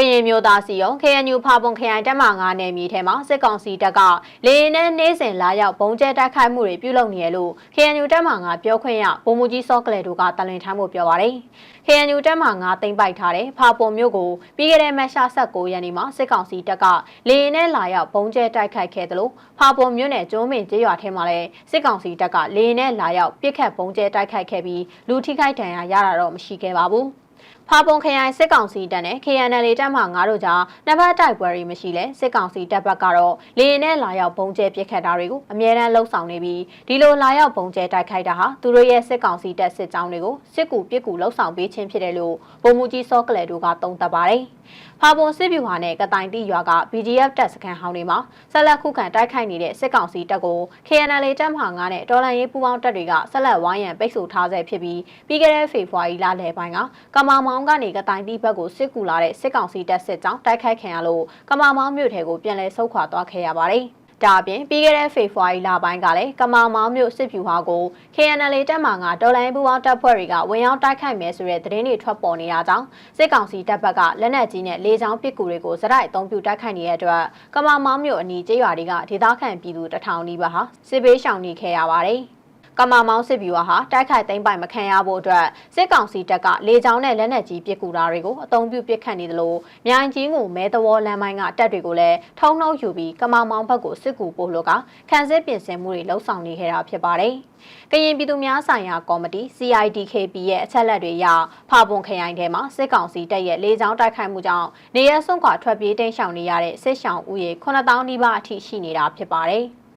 ကရင်မျိုးသားစီယုံ KNU ဖာပွန်ခရိုင်တပ်မ9နယ်မြေထဲမှာစစ်ကောင်စီတပ်ကလေရင်နဲ့နေစဉ်လာရောက်ဘုံကျဲတိုက်ခိုက်မှုတွေပြုလုပ်နေရလို့ KNU တပ်မ9ပြောခွင့်ရဗိုလ်မှူးကြီးစောကလေတို့ကတလင်ထမ်းဖို့ပြောပါတယ်။ KNU တပ်မ9သိမ်းပိုက်ထားတဲ့ဖာပွန်မြို့ကိုပြီးခဲ့တဲ့မတ်လ19ရက်နေ့မှာစစ်ကောင်စီတပ်ကလေရင်နဲ့လာရောက်ဘုံကျဲတိုက်ခိုက်ခဲ့တယ်လို့ဖာပွန်မြို့နယ်ကျုံးမင်ကျေးရွာထဲမှာလည်းစစ်ကောင်စီတပ်ကလေရင်နဲ့လာရောက်ပစ်ခတ်ဘုံကျဲတိုက်ခိုက်ခဲ့ပြီးလူထိခိုက်ဒဏ်ရာရတာတော့မရှိခဲ့ပါဘူး။ ဖာပွန်ခရိုင်စစ်ကောင်စီတပ်နဲ့ KNL တပ်မှ9တို့ကြားနှစ်ဖက်တိုက်ပွဲတွေမရှိလဲစစ်ကောင်စီတပ်ဘက်ကတော့လေရင်နဲ့လာရောက်ဘုံကျဲပစ်ခတ်တာတွေကိုအမြဲတမ်းလှုံ့ဆော်နေပြီးဒီလိုလာရောက်ဘုံကျဲတိုက်ခိုက်တာဟာသူတို့ရဲ့စစ်ကောင်စီတပ်စစ်ကြောင်းတွေကိုစစ်ကူပစ်ကူလှုံ့ဆော်ပေးခြင်းဖြစ်တယ်လို့ဗိုလ်မှူးကြီးစောကလေတို့ကသုံးသပ်ပါတယ်။ဖာပွန်စစ်ဗျူဟာနဲ့ကတိုင်တိရွာက BGF တပ်စခန်းဟောင်းတွေမှာဆက်လက်ခုခံတိုက်ခိုက်နေတဲ့စစ်ကောင်စီတပ်ကို KNL တပ်မှ9နဲ့တော်လန်ရေးပူးပေါင်းတပ်တွေကဆက်လက်ဝိုင်းရန်ပိတ်ဆို့ထားဆဲဖြစ်ပြီးပြီးခဲ့တဲ့ဖေဖော်ဝါရီလလယ်ပိုင်းကကမာမောင်းကနေကတိုင်တိဘက်ကိုစစ်ကူလာတဲ့စစ်ကောင်စီတပ်စစ်ကြောင်းတိုက်ခိုက်ခံရလို့ကမာမောင်းမြို့ထဲကိုပြန်လည်ဆုတ်ခွာသွားခဲ့ရပါတယ်။ဒါအပြင်ပြီးခဲ့တဲ့ဖေဖော်ဝါရီလပိုင်းကလည်းကမာမောင်းမြို့စစ်ဖြူဟာကို KNL တပ်မှကတော်လိုင်းပူပေါင်းတပ်ဖွဲ့တွေကဝင်ရောက်တိုက်ခိုက်မယ်ဆိုတဲ့သတင်းတွေထွက်ပေါ်နေတာကြောင့်စစ်ကောင်စီတပ်ဘက်ကလက်နက်ကြီးနဲ့လေကြောင်းပစ်ကူတွေကိုစတိုက်အုံပြုတိုက်ခိုက်နေတဲ့အတွက်ကမာမောင်းမြို့အနီးကျေးရွာတွေကဒေသခံပြည်သူတထောင်နီးပါးဟာစစ်ဘေးရှောင်နေခဲ့ရပါတယ်။ ကမာမောင်းစစ်ဗျူဟာတိုက်ခိုက်သိမ်းပိုက်မခံရဖို့အတွက်စစ်ကောင်စီတပ်ကလေကြောင်းနဲ့လက်နက်ကြီးပစ်ကူတာတွေကိုအုံပြုပစ်ခတ်နေသလိုမြိုင်ကြီးကိုမဲတဝေါလမ်းပိုင်းကတပ်တွေကိုလည်းထုံနှုတ်ယူပြီးကမာမောင်းဘက်ကိုစစ်ကူပို့လို့ကခံစစ်ပြင်ဆင်မှုတွေလှုံ့ဆော်နေခဲ့တာဖြစ်ပါတယ်။ကရင်ပြည်သူများဆိုင်ရာကော်မတီ CIDKP ရဲ့အချက်လက်တွေအရဖာပွန်ခရိုင်ထဲမှာစစ်ကောင်စီတပ်ရဲ့လေကြောင်းတိုက်ခိုက်မှုကြောင့်နေရစွန့်ခွာထွက်ပြေးတိမ်းရှောင်နေရတဲ့စစ်ရှောင်ဦးရေ9000နီးပါးအထိရှိနေတာဖြစ်ပါတယ်။